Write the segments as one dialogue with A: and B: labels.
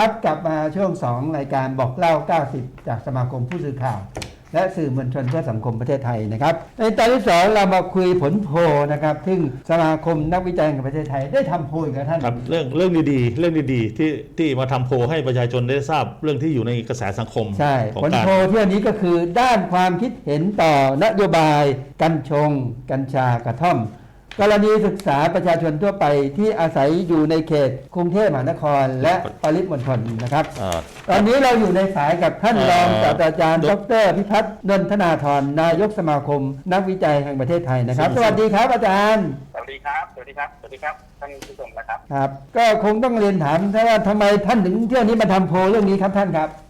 A: ครับกลับมาช่วง 2 รายการบอกเล่า 90 จากสมาคมผู้สื่อข่าว และสื่อมวลชนเพื่อสังคมประเทศไทยนะครับ ในตอนที่ 2 เรามาคุยผลโพลนะครับ ซึ่งสมาคมนักวิจัยแห่งประเทศไทยได้ทำโพลอีกับท่าน
B: ครับเรื่องเรื่องดีๆเรื่องดีๆที่ที่มาทำโพลให้ประชาชนได้ทราบเรื่องที่อยู่ในกระแสสังคม
A: ใช่
B: ของ
A: ผล
B: การ
A: โพลเที่ยวนี้ก็คือด้านความคิดเห็นต่อนโยบาย กัญชง กัญชากระท่อม กรณีศึกษาประชาชนทั่วไปที่อาศัยอยู่ในเขตกรุงเทพมหานครและปริมณฑลนะครับ
B: เอ่อ
A: ตอนนี้เราอยู่ในสายกับท่าน
B: เอ่อ
A: รองศาสตราจารย์
B: ด
A: ด
B: ร
A: รพิพัฒน์นนทนาธรนายกสมาคม นักวิจัยแห่งประเทศไทยนะครับ
B: ส
A: ส
B: วั
A: วั
B: ส
A: ส
B: ดี
A: ดีครับอาจารย์
C: สวัสดีครับ สวัสดีครับ สวัสดีครับ ท่านผู้ชมนะครับ
A: ครับ ก็คงต้องเรียนถามท่านว่าทำไมท่านถึงเที่ยวนี้มาทำโพลเรื่องนี้ครับท่านครับ
C: จ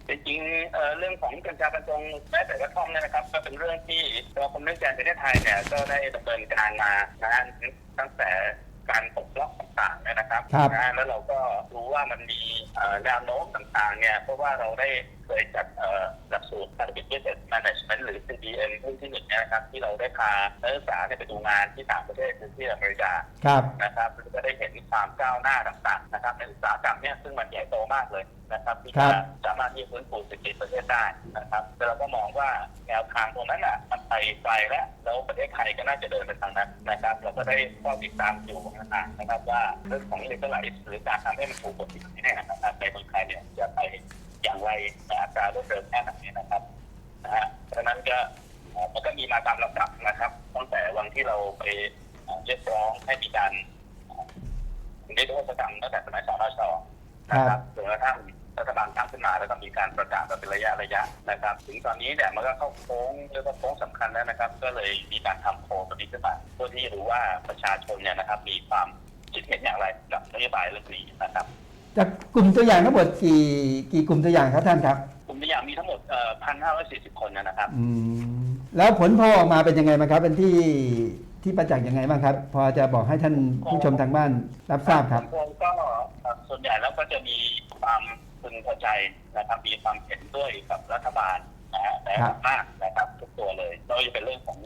C: ริงๆ เอ่อเรื่องของกัญชากัญชงแม้แต่กระท่อมเนี่ยนะครับ ก็เป็นเรื่องที่สมาคมนักวิจัยประเทศไทยเนี่ยก็ได้ดำเนินการมานะฮะตั้งแต่การปลดล็อกต่างๆเนี่ยนะครับ
A: ครับ
C: นะฮะแล้วเราก็รู้ว่ามันมีเอ่อแนวโน้มต่างๆเนี่ยเพราะว่าเราได้ เคยจัดเอ่อหลักสูตร Public Business Management หรือ CBM รุ่นที่หนึ่งเนี่ยนะครับ ที่เราได้พานักศึกษาเนี่ยไปดูงานที่ต่างประเทศคือที่อเมริกา
A: ครับ
C: นะครับก็ได้เห็นความก้าวหน้าต่างๆนะครับในอุตสาหกรรมเนี่ยซึ่งมันใหญ่โตมากเลยนะครับที่
A: ครั
C: จะ
A: บ
C: สามารถที่จะฟื้นฟูเศรษฐกิจประเทศได้นะครับแต่เราก็มองว่าแนวทางตรงนั้นอะมันไปไกลแล้วแล้วประเทศไทยก็น่าจะเดินไปทางนั้นนะครับเราก็ได้ข้อติดตามอยู่ต่างๆนะครับว่าเรื่องของเลกไลซ์หรือการทำให้มันถูกกฎหมายเนี่ยนะครับในเมืองไทยเนี่ยจะไป อย่างไรในอัตรารวดเร็วแค่ไหนนะครับนะฮะเพราะฉะนั้นก็เอ่อมันก็มีมาตามลำดับนะครับตั้งแต่วันที่เราไปเอ่อเรียกร้องให้มีการได้รู้ประจำตั้งแต่สมัยสนชนะครับจนกระทั่งรัฐบาลตั้งขึ้นมาแล้วก็มีการประกาศมาเป็นระยะระยะนะครับ ถึงตอนนี้เนี่ยมันก็เข้าโค้งเรียกว่าโค้งสำคัญแล้วนะครับ ก็เลยมีการทำโพลตัวนี้ขึ้นมาเพื่อที่จะรู้ว่าประชาชนเนี่ยนะครับ มีความคิดเห็นอย่างไรกับนโยบายเรื่องนี้นะครับ
A: จากกลุ่มตัวอย่างทั้งหมดกี่กี่กลุ่มตัวอย่างครับท่านครับ
C: กลุ่มตัวอย่างมีทั้งหมดเอ่อพันห้าร้อยสี่สิบคนนะครับ
A: อืมแล้วผลโพลออกมาเป็นยังไงบ้างครับ เป็นที่ที่ประจักษ์ยังไงบ้างครับ พอจะบอกให้ท่านผู้ชมทางบ้านรับทราบครับ
C: ผมก็เอ่อส่วนใหญ่แล้วก็จะมีความพึงพอใจนะครับ มีความเห็นด้วยกับรัฐบาลนะฮะแต่
A: ครับ
C: มากนะครับ ทุกตัวเลยไม่ว่าจะเป็นเรื่องของ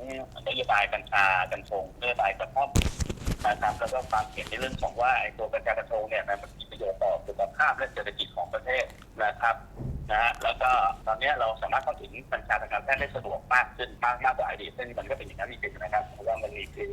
C: นโยบายกัญชากัญชงนโยบายกระท่อม นะครับแล้วก็ความเห็นในเรื่องของว่าไอ้ตัวกัญชากัญชงเนี่ยนะมันมีประโยชน์ต่อสุขภาพและเศรษฐกิจของประเทศนะครับนะฮะแล้วก็ตอนนี้เราสามารถเข้าถึงกัญชาทางการแพทย์ได้สะดวกมากขึ้นมากมากกว่าอดีตซึ่งมันก็เป็นอย่างนั้นจริงๆนะครับเพราะว่ามันมีคือ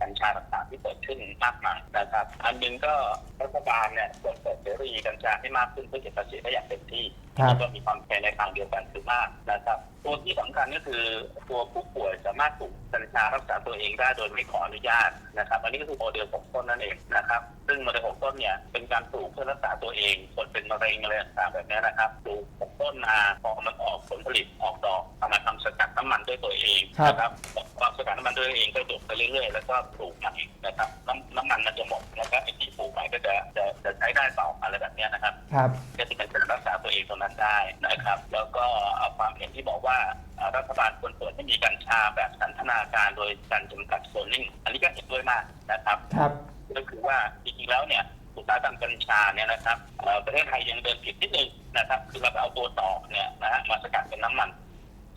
C: กัญชาต่างๆที่เกิดขึ้นมากมายนะครับ อันหนึงก็รัฐบาลเนี่ยควรเปิดเสรีกัญชาให้มากขึ้นเพื่อเก็บภาษีได้อย่างเต็มที่ แล้วก็มีความแข็งในทางเดียวกันคือมากนะครับตัวที่สำคัญก็คือตัวผู้ป่วยสามารถปลูกกัญชารักษาตัวเองได้โดยไม่ขออนุญาตนะครับ อันนี้ก็คือโมเดลของต้นนั่นเองนะครับ ซึ่งโมเดลของต้นเนี่ยเป็นการปลูกเพื่อรักษาตัวเองคนเป็นมะเร็งอะไรต่างๆแบบนี้นะครับปลูกของต้นมาพอมันออกผลผลิตออกดอกเอามาทำสกัดน้ำมันด้วยตัวเองนะครับความสกัดน้ำมันด้วยตัวเองก็ดกไปเรื่อยๆ แล้วก็ปลูกใหม่นะครับน้ำน้ำมันมันจะหมดแล้วก็ไอ้ที่ป ลูกใหม่ก็จะจะจะใช้ได้ต่ออะไรแบบเนี้ยนะครับ
A: ครับ
C: ก็จะเป็นการรักษาตัวเองตรงนั้นได้นะครับ แล้วก็เอาความเห็นที่บอกว่าเอ่อรัฐบาลควรเปิดให้มีกัญชาแบบสันทนาการโดยการจำกัดโซนนิ่งอันนี้ก็เห็นด้วยมากนะครับ
A: ครับ
C: ก็คือว่าจริงๆแล้วเนี่ยอุตสาหกรรมกัญชาเนี่ยนะครับเอ่อประเทศไทยยังเดินผิดนิดนึงนะครับ คือเราไปเอาตัวดอกเนี่ยนะฮะมาสกัดเป็นน้ำมัน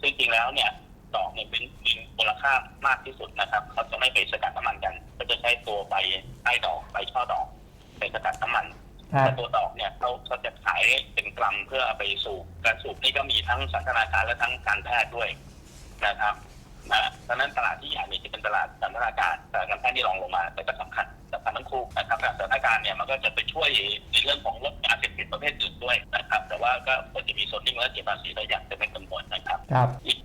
C: ซึ่งจริงแล้วเนี่ยดอกเนี่ยเป็นมีมูลค่ามากที่สุดนะครับเขาจะไม่ไปสกัดน้ำมันกัน ก็จะใช้ตัวใบใต้ดอกใบช่อดอก ไปสกัดน้ำมัน
A: ครับ
C: แต่ตัวดอกเนี่ยเขาเขาจะขายเป็นกรัมเพื่อเอาไปสูบการสูบนี่ก็มีทั้งสันทนาการและทั้งการแพทย์ด้วยนะครับนะดังนั้นตลาดที่ใหญ่เนี่ยจะเป็นตลาดสันทนาการแต่การแพทย์ที่รองลงมาแต่ก็สำคัญสำคัญทั้งคู่นะครับแต่สันทนาการเนี่ยมันก็จะไปช่วยในเรื่องของลดยาเสพติดประเภทอื่นด้วยนะครับ แต่ว่าก็ควรจะมีโซนนิ่งและเก็บภาษีได้อย่างเต็มจำนวนนะครับ
A: ครับ
C: อีกประเด็นหนึ่งก็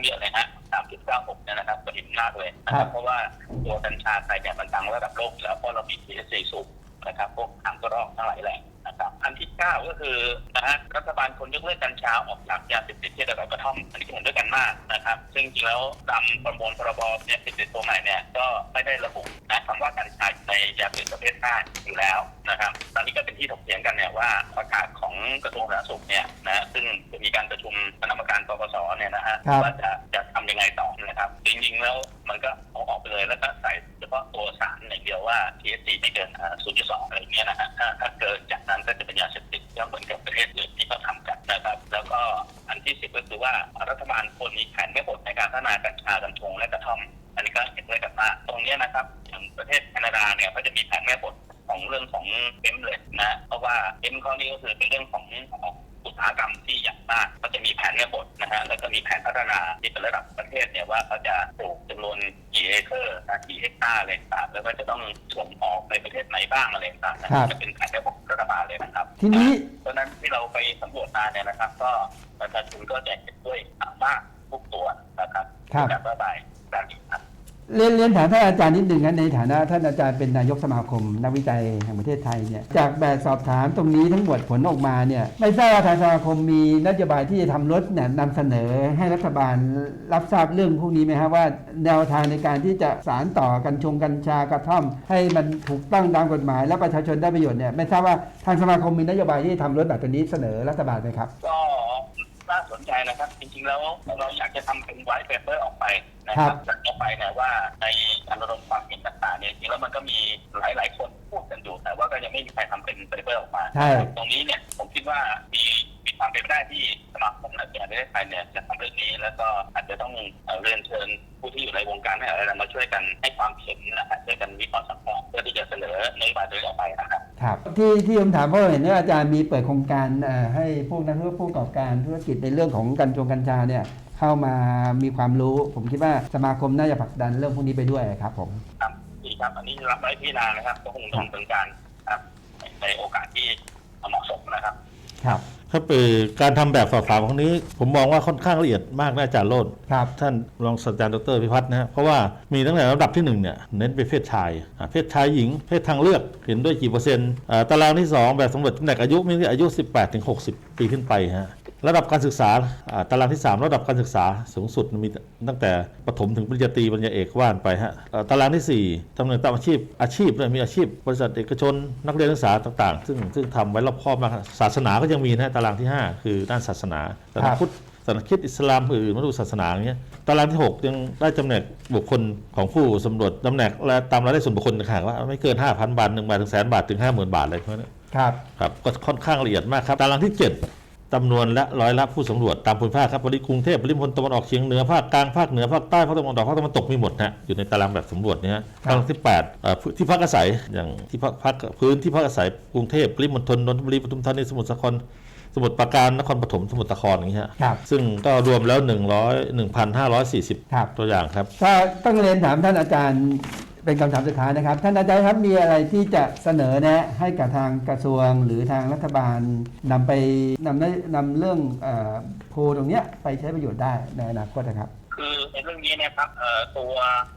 C: างเยอะเลยฮะ3.96เนี่ยนะครับก็เห็นมากเลยนะค
A: ครั
C: รับบเพราะว่าตัวกัญชาไทยเนี่ยมันดังระดับโลกอยู่แล้วเพราะเรามี THC สูงนะครับพวกทางกระรอกทั้งหลายแหล่นะครับอันที่เก้าก็คือนะฮะรัฐบาลควรยกเลิกกัญชาออกจากยาเสพติดที่ระดับกระท่อมอันนี้ก็เห็นด้วยกันมากนะครับ ซึ่งจริงๆแล้วตามประมวลพรบเนี่ยติดตัวใหม่เนี่ยก็ไม่ได้ระบุนะคำว่ากัญชาในยาเสพติดประเภทห้าอยู่แล้วนะครับตอนนี้ก็เป็นที่ถกเถียงกันเนี่ยว่าประกาศของกระทรวงสาธารณสุขเนี่ยนะซึ่งจะมีการประชุมคณะกรรมการปปสเนี่ยนะฮะ
A: ครับ
C: ว่าจะ มันก็เอาออกไปเลยแล้วก็ใส่เฉพาะตัวสารอย่างเดียวว่า THC ไม่เกิน0.2อะไรเงี้ยนะฮะถ้าถ้าเกินจากนั้นก็จะเป็นยาเสพติดก็เหมือนกับประเทศอื่นที่เขาทำกันนะครับ แล้วก็อันที่สิบก็คือว่ารัฐบาลควรมีแผนไม่หมดในการพัฒนากัญชากัญชงและกระท่อม อันนี้ก็เห็นด้วยกันมากตรงนี้นะครับอย่างประเทศแคนาดาเนี่ยเขาจะมีแผนแม่บทของเรื่องของเอ็มเลยนะเพราะว่าเอ็มข้อนี้ก็คือเป็นเรื่องของอุตสาหกรรมที่ใหญ่มากก็จะมีแผนแม่บท นะฮะแล้วก็มีแผนพัฒนาที่เป็นระดับประเทศเนี่ยว่าเขาจะปลูกจำนวนกี่เอเคอร์นะกี่เฮกตาร์อะไรต่างๆแล้วก็จะต้องส่งออกในประเทศไหนบ้างอะไรต่างๆนะครับ จะเป็นแผนในบทรัฐบาลเลยนะครับ
A: ทีนี้
C: เพราะฉะนั้นที่เราไปสำรวจมาเนี่ยนะครับ ก็ประชาชนก็จะเห็นด้วยมากทุกตัวนะครับ
A: ครับ
C: แบบระบายแบบนี้ครับ
A: เรียนเรียนถามท่านอาจารย์นิดหนึ่งนะในฐานะท่านอาจารย์เป็นนายกสมาคม นักวิจัยแห่งประเทศไทยเนี่ยจากแบบสอบถามตรงนี้ทั้งหมดผลออกมาเนี่ยไม่ทราบว่าทางสมาคมมีนโยบายที่จะทำรถเนี่ยนำเสนอให้รัฐบาลรับทราบเรื่องพวกนี้ไหมครับว่า แนวทางในการที่จะสารต่อกัญชงกัญชากระท่อม ให้มันถูกต้องตามกฎหมาย และประชาชนได้ประโยชน์เนี่ยไม่ทราบว่าทางสมาคมมีนโยบายที่จะทำรถแบบนี้เสนอรัฐบาลไหมครับ
C: ก็ น่าสนใจนะครับ จริงๆแล้วเราอยากจะทำเป็นไวท์เปเปอร์ออกไปนะค
A: ครั
C: รับบจากออกไปเนี่ยว่าในการระดมความเห็นต่างๆเนี่ยจริงๆแล้วมันก็มีหลายๆคนพูดกันอยู่แต่ว่าก็ยังไม่มีใครทำเป็นเปเปอร์ออกมา
A: ใช่
C: ตรงนี้เนี่ยผมคิดว่ามีมีความเป็นไปได้ที่สมาคมนักเรียนประเทศไทยเนี่ยจะทำเรื่องนี้ แล้วก็อาจจะต้องเอ่อเรียนเชิญผู้ที่อยู่ในวงการให้อะไรมาช่วยกันให้ความเห็นนะครับช่วยกันวิเคราะห์สังเคราะห์เพื่อที่จะเสนอนโยบายตัวนี้ออกไปนะครับ
A: ครับที่ที่ผมถามเพราะเห็นว่าอาจารย์มีเปิดโครงการเอ่อให้พวกนักธุรกิจผู้ประกอบการธุรกิจในเรื่องของกัญชงกัญชาเนี่ยเข้ามามีความรู้ ผมคิดว่าสมาคมน่าจะผลักดันเรื่องพวกนี้ไปด้วยครับผม
C: ครับดีครับอันนี้รับไว้พิจารณานะครับก็คงต้องเป็นการครับในโอกาสที่เหมาะสมนะครับ
A: ครับ
B: ครับเอ่อการทำแบบสอบถามของนี้ ผมมองว่าค่อนข้างละเอียดมากนะอาจารย์โลด
A: ครับ
B: ท่านรองศาสตราจารย์ดรพิพัฒน์นะฮะเพราะว่ามีตั้งแต่ระดับที่หนึ่งเนี่ยเน้นไปเพศชายอะเพศชายหญิง เพศทางเลือกเห็นด้วยกี่เปอร์เซ็นต์อ่าตารางที่ 2 แบบสำรวจจำแนกอายุมีอายุ 18ถึง60 ปีขึ้นไปฮะ ระดับการศึกษาอ่าตารางที่ 3 ระดับการศึกษาสูงสุดมีตั้งแต่ประถมถึงปริญญาตรีปริญญาเอกว่านไปฮะอ่าตารางที่ 4ตำแหน่งตามอาชีพอาชีพเนี่ยมีอาชีพ บริษัทเอกชน นักเรียนนักศึกษาต่าง ๆ ซึ่งซึ่งทำไว้รอบคอบมากศาสนาก็ยังมีนะฮะตารางที่ 5 คือด้านศาสนาศาส
A: ครั
B: นา
A: บ
B: พุทธศาสนาคริดอิสลามอื่นมาดูศาสนาอย่างเงี้ยตารางที่ 6 ยังได้จำแนกบุคคลของผู้สำรวจจำแนกและตามรายได้ส่วนบุคคลต่างๆว่าไม่เกิน 5,000 บาท1บาทถึงแสนบาทถึง 50,000 บาทอะไรพวกนี้
A: ครับ
B: ครับก็ค่อนข้างละเอียดมากครับตารางที่ 7 จำนวนและร้อยละผู้สำรวจตามภูมิภาคครับปริกรุงเทพปริมณฑลตะวันออกเฉียงเหนือภาคกลางภาคเหนือภาคใต้ภาคตะวันออกภาคตะวันตกมีหมดนะอยู่ในตารางแบบสำรวจเนี้ยตารางที่8เอ่อที่พักอาศัยอย่างที่พักพักพื้นที่พักอาศัยกรุงเทพปริมณฑลนนทบุรีปทุมธานีสมุทรสาครสมุทรปราการนครปฐมสมุทรสาครอย่างเงี้ยฮะ
A: ครับ
B: ซึ่งก็รวมแล้ว 100 1,540
A: ครับ
B: ตัวอย่างครับ
A: ถ้าต้องเรียนถามท่านอาจารย์ เป็นคำถามสุดท้ายนะครับ ท่านอาจารย์ครับมีอะไรที่จะเสนอแนะให้กับทางกระทรวงหรือทางรัฐบาลนำไปนำนำเรื่องอโพลตรงเนี้ยไปใช้ประโยชน์ได้ในอนาคตนะครับ
C: ในเรื่องนี้เนะครับเอ่อตัว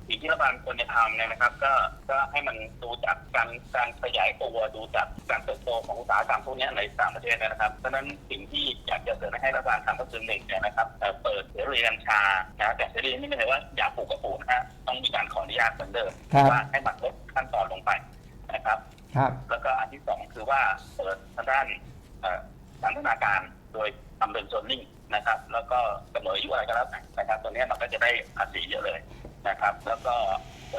C: สิ่งที่รัฐบาลควรจะทำเนี่ยนะครับ ก็ก็ให้มันดูจากการการขยายตัวดูจากการเติบโตของอุตสาหกรรมพวกเนี้ยในต่างประเทศนะครับเพราะฉะนั้นสิ่งที่อยากจะเสนอให้รัฐบาลทำก็คือหนึ่งเนี่ยนะครับเอ่อเปิดเสรีกัญชานะแต่เสรีนี่ไม่ใช่ว่าอยากปลูกก็ปลูกนะฮะต้องมีการขออนุญาตเหมือนเดิม
A: ครับ
C: ว่าให้มันลดขั้นตอนลงไปนะครับ
A: ครับ
C: แล้วก็อันที่สองคือว่าเปิดทางด้านเอ่อสันทนาการโดยทำเป็นโซนนิ่ง นะครับ แล้วก็กำหนดอายุอะไรก็แล้วแต่นะครับตัวเนี้ยเราก็จะได้ภาษีเยอะเลยนะครับ แล้วก็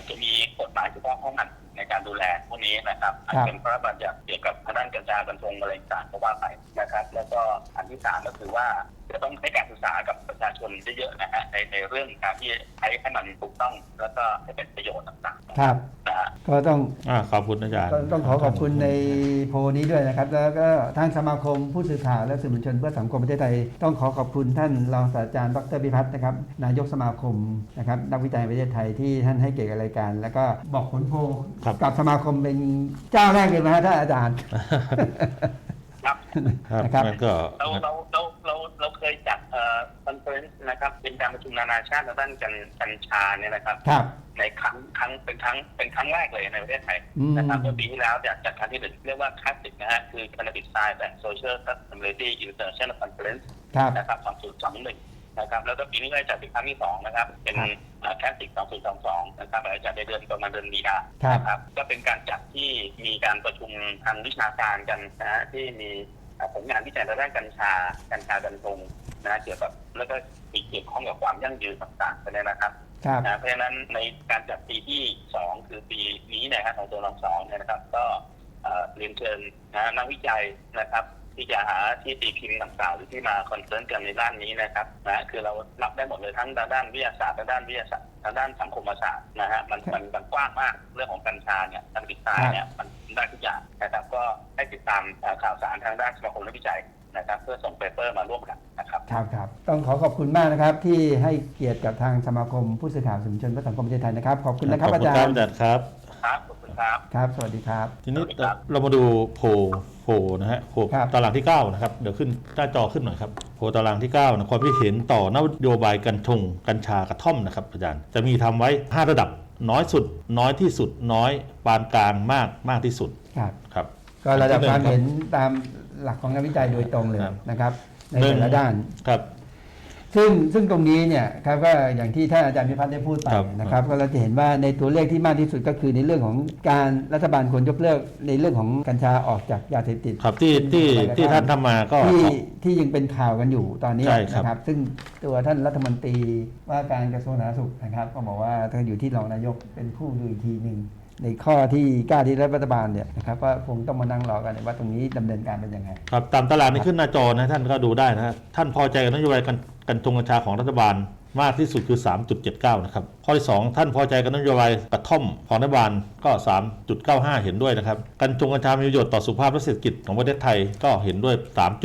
C: จะมีกฎหมายเฉพาะห้องมันในการดูแลพวกนี้นะครับอาจจะเป็นพระราชบัญญัติเกี่ยวกับทางด้านกัญชากัญชงอะไรต่างๆก็ว่าไปนะครับ แล้วก็อันที่สามก็คือว่าจะต้องให้การศึกษากับประชาชนเยอะๆนะฮะในในเรื่องการที่ใช้ให้มันถูกต้อง แล้วก็ให้เป็นประโยชน์ต่างๆ
A: ครับ
C: นะฮะ
A: ก็ต้อง
B: อ่าขอบคุณอาจารย์
A: ต้องต้องขอขอบคุณในโพลนี้ด้วยนะครับ แล้วก็ทางสมาคมผู้สื่อข่าวและสื่อมวลชนเพื่อสังคมประเทศไทย ต้องขอขอบคุณท่านรองศาสตราจารย์ดรพิพัฒน์นะครับนายกสมาคมนะครับนักวิจัยแห่งประเทศไทยที่ท่านให้เกียรติกับรายการ แล้วก็บอกผลโพล
B: ครับ
A: กับสมาคมเป็นเจ้าแรกเลยนะฮะท่านอาจารย์
C: ครับ
B: ครับ
A: นะครับ
B: งั้นก็
C: เราเราเราเราเราเคยจัดเอ่อคอนเฟอเรนซ์นะครับ เป็นการประชุมนานาชาติด้านกัญกัญชาเนี่ยนะครับ
A: ครับ
C: ในครั้งครั้งเป็นครั้งเป็นครั้งแรกเลยในประเทศไทย
A: อืม
C: นะครับเมื่อปีที่แล้วจัดจัดครั้งที่หนึ่งเรียกว่าคลาสสิกนะฮะคือ Cannabis Science and Social Sustainability International Conference
A: ครับ
C: นะครับ 2021 นะครับ แล้วก็ปีนี้ก็จะจัดเป็นครั้งที่สองนะครับ เป็น
A: ครับ
C: แคสติก2022 นะครับอาจจะในเดือนประมาณเดือนมีนา
A: ครับ
C: นะครับ ก็เป็นการจัดที่มีการประชุมทางวิชาการกันนะฮะที่มีเอ่อผลงานวิจัยทางด้านกัญชา กัญชากัญชงนะฮะเกี่ยวกับแล้วก็มีเกี่ยวข้องกับความยั่งยืนต่างๆไปเนี่ยนะครับ
A: ครับ
C: นะเพราะฉะนั้นในการจัดปีที่สองคือปีนี้เนะครับของตัวรองสองเนี่ยนะครับ ก็เอ่อเรียนเชิญนะนักวิจัยนะครับ ที่จะหาที่ตีพิมพ์ต่างๆหรือที่มาคอนเซิร์นกันในด้านนี้นะครับนะคือเรารับได้หมดเลยทั้งด้านวิทยาศาสตร์และด้านวิทยาศาสตร์ทางด้านสังคมศาสตร์นะฮะมันมันมันกว้างมากเรื่องของกัญชาเนี่ยการศึกษาเนี่ยมันได้ทุกอย่างนะครับก็ให้ติดตามเอ่อข่าวสารทางด้านสมาคมนักวิจัย นะครับ เพื่อส่งเปเปอร์มาร่วมกันนะครับ
A: ครับครับต้องขอขอบคุณมากนะครับ ที่ให้เกียรติกับทางสมาคมผู้สื่อข่าวสื่อมวลชนเพื่อสังคมประเทศไทยนะครับ ขอบคุณนะครับ
B: ขอบ
A: อา
B: คุณ
A: จาร
B: ครับ
A: ย์
B: อาจารย์ครับ
C: ครับขอบคุณครับ
A: ครับ สวัสดีครับ
B: ทีนี้
C: สวัสดีครับ
B: เรามาดูโพลโพลนะฮะโพล
A: ครับ
B: ตารางที่ 9 นะครับ เดี๋ยวขึ้นหน้าจอขึ้นหน่อยครับโพลตารางที่9นะความคิดเห็นต่อนโยบายกัญชงกัญชากระท่อมนะครับอาจารย์จะมีทำไว้ 5 ระดับน้อยสุด น้อยที่สุดน้อยปานกลางมากมากที่สุด
A: ครับ
B: ครับ
A: ก็ระดับความ
B: ที่
A: เห็น
B: ง
A: ตาม หลักของงานวิจัยโดยตรงเลย
B: ครับ
A: นะครับใน
B: หนึ่ง
A: แต่ละด้าน
B: ครับ
A: ซึ่งซึ่งตรงนี้เนี่ยครับก็อย่างที่ท่านอาจารย์พิพัฒน์ได้พูดไป
B: ครับ
A: นะครับ ก็เราจะเห็นว่าในตัวเลขที่มากที่สุดก็คือในเรื่องของการรัฐบาลควรยกเลิกในเรื่องของกัญชาออกจากยาเสพติด
B: ครับที่ที่ที่ท่านทำมาก็
A: ที่ที่ยังเป็นข่าวกันอยู่ตอนนี้
B: ใช่ครับ
A: นะครับ ซึ่งตัวท่านรัฐมนตรีว่าการกระทรวงสาธารณสุขนะครับ ก็บอกว่าถ้าอยู่ที่รองนายกเป็นผู้ดูอีกทีหนึ่งในข้อที่กล้าที่รัฐบาลเนี่ยนะครับก็คงต้องมานั่งรอกันว่าตรงนี้ดำเนินการเป็นยังไง
B: ครับตามตารางนี้ขึ้นหน้าจอนะท่านก็ดูได้นะฮะท่านพอใจกับนโยบาย กัญกัญชงกัญชาของรัฐบาลมากที่สุดคือ 3.79 นะครับ ข้อที่ 2 ท่านพอใจกับนโยบายกระท่อมของรัฐบาลก็ 3.95 เห็นด้วยนะครับ กัญชงกัญชามีประโยชน์ต่อสุขภาพและเศรษฐกิจของประเทศไทยก็เห็นด้วย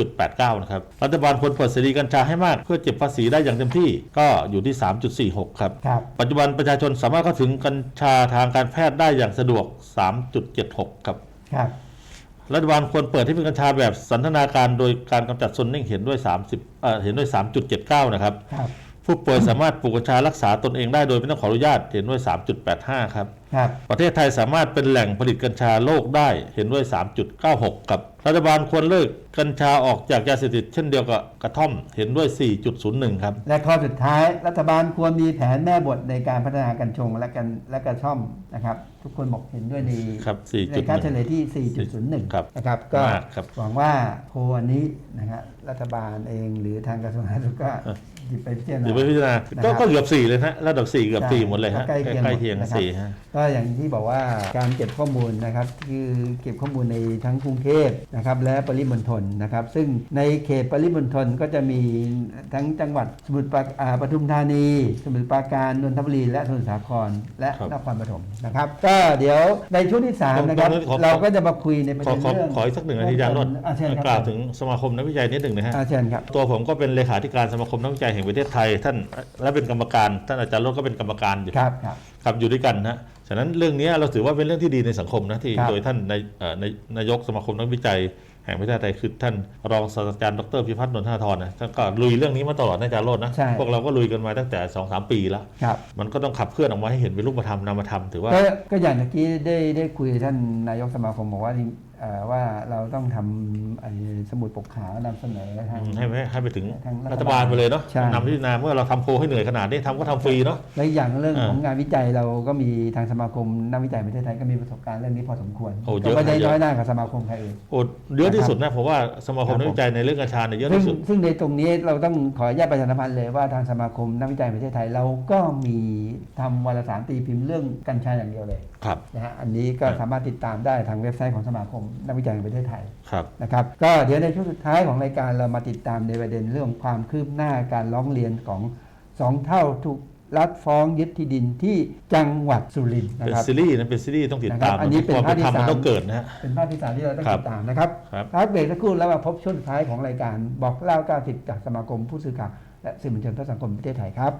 B: 3.89 นะครับ รัฐบาลควรเปิดเสรีกัญชาให้มากเพื่อเก็บภาษีได้อย่างเต็มที่ก็อยู่ที่ 3.46 ครับ
A: ครับ
B: ปัจจุบันประชาชนสามารถเข้าถึงกัญชาทางการแพทย์ได้อย่างสะดวก 3.76 ครับ
A: ครับ
B: รัฐบาลควรเปิดให้เป็นกัญชาแบบสันทนาการโดยการกำจัดโซนนิ่งเห็นด้วย30เอ่อเห็นด้วย 3.79 นะครับ
A: ครับ
B: ผู้ป่วยสามารถปลูกกัญชารักษาตนเองได้โดยไม่ต้องขออนุญาตเห็นด้วย 3.85 ครับ
A: ครับ
B: ประเทศไทยสามารถเป็นแหล่งผลิตกัญชาโลกได้เห็นด้วย 3.96 ครับรัฐบาลควรเลิกกัญชาออกจากยาเสพติดเช่นเดียวกับกระท่อมเห็นด้วย 4.01 ครับ
A: และข้อสุดท้ายรัฐบาลควรมีแผนแม่บทในการพัฒนากัญชงและกันและกระช่อมนะครับ ทุกคนบอกเห็นด้วยใน
B: ครับ
A: ในค่าเฉลี่ย
B: 4.1
A: ที่ 4.01
B: ครับ
A: นะครับก็
B: มากครับ
A: หวังว่าโพลอันนี้นะฮะรัฐบาลเองหรือทางกระทรวงสาธารณสุขก็
B: เออ
A: หยิบไปพิจารณา
B: เดี๋ยวไปพิจารณา
A: นะครับ
B: ก็ก็เกือบ4เลยนะระดับ4เกือบ
A: ใช่
B: 4หมดเลยฮะ
A: ก็ใกล้เคียง
B: ใกล้เคียง
A: หมดนะครับ
B: สี่ฮะ
A: ก็อย่างที่บอกว่าการเก็บข้อมูลนะครับคือเก็บข้อมูลในทั้งกรุงเทพนะครับและปริมณฑลนะครับ ซึ่งในเขตปริมณฑลก็จะมีทั้งจังหวัดสมุทรปราอ่าปทุมธานี สมุทรปราการนนทบุรีและสมุทรสาครและ
B: ครับ
A: นครปฐมนะครับ ก็เดี๋ยวในช่วงที่สามนะครับ
B: ตรงนี้ขอ
A: เราก็จะมาคุยในประ
B: ขอ
A: เด็น
B: ขอ
A: เรื่อง
B: ขออีกสักหนึ่งนาทีอาจารย์รถ
A: อาเชิญครับ
B: กล่าวถึงสมาคมนักวิจัยนิดหนึ่งนะฮะ
A: อาเชิญครับ
B: ตัวผมก็เป็นเลขาธิการสมาคมนักวิจัยแห่งประเทศไทย ท่านและเป็นกรรมการ ท่านอาจารย์รถก็เป็นกรรมการอยู่
A: ครับครับ
B: ครับอยู่ด้วยกันนะฉะนั้นเรื่องนี้เราถือว่าเป็นเรื่องที่ดีในสังคมนะที่
A: ครับ
B: โดยท่านในเอ่อในนายกสมาคมนักวิจัย แห่งประเทศไทยคือท่านรองศาสตราจารย์ดรพิพัฒน์นนทนาธรนะท่านก็ลุยเรื่องนี้มาตลอดนะอาจารย์รถนะ
A: ใช่
B: พวกเราก็ลุยกันมาตั้งแต่2อสปีแล้ว
A: ครับ
B: มันก็ต้องขับเคลื่อนออกมาให้เห็นเป็นรูปธรรมนามธรรมถือว่า
A: ก็ก็อย่างเมื่อกี้ได้ได้คุยกับท่านนายกสมาคมบอกว่าจริงเอ่อ ว่าเราต้องทำไอ้สมุดปกขาวนำเสนอทาง
B: ให้ให้ให้ไปถึง
A: ทางรั
B: รั
A: ฐ
B: ฐ
A: บา
B: บา
A: ล
B: ลไปเลยเนาะ
A: ใช่
B: นำพิจารณาเมื่อเราทำโพลให้เหนื่อยขนาดนี้ทำก็ทำฟรีเนาะ
A: และอีกอย่างเรื่อง
B: อ่า
A: ของงานวิจัยเราก็มีทางสมาคมนักวิจัยประเทศไทยก็มีประสบการณ์เรื่องนี้พอสมควร
B: โอ้เย
A: ก็
B: อะ
A: ไม่ได้
B: เยอะ
A: น้อยหน้ากับสมาคมใครอื่น
B: โอ้เยอะที่สุดนะผมว่าสมาคมนักวิจัยในเรื่องกัญชาเนี่ยเยอะ
A: ซึ่ง
B: ที่สุด
A: ซึ่งในตรงนี้เราต้องขออนุญาตประชาสัมพันธ์เลยว่าทางสมาคมนักวิจัยแห่งประเทศไทยเราก็มีทำวารสารตีพิมพ์เรื่องกัญชาอย่างเดียวเลย
B: ครับ
A: นะฮะอันนี้ก็
B: ครับ
A: สามารถติดตามได้ทางเว็บไซต์ของสมาคมนักวิจัยแห่งประเทศไทย
B: ครับ
A: นะครับก็เดี๋ยวในช่วงสุดท้ายของรายการเรามาติดตามในประเด็นเรื่องความคืบหน้าการร้องเรียนของสองเท่าถูกรัฐฟ้องยึดที่ดินที่จังหวัดสุรินทร์นะ
B: เป็น
A: ครับ
B: ซีรีส์นะเป็นซีรีส์ต้องติด
A: นะครั
B: ตา
A: บ
B: ม
A: อันนี้เป็น
B: ความเป็นธรรม
A: ภาคที่
B: มัน
A: สาม
B: ต้องเกิดนะฮะ
A: เป็นภาพที่สามที่เราต้อง
B: ครับ
A: ติดตามนะครับ
B: ครับ
A: พักเบรกสักครู่แล้วมาพบช่วงสุดท้ายของรายการบอกเล่า90จากสมาคมผู้สื่อข่าวและสื่อมวลชนเพื่อสังคมประเทศไทยครับ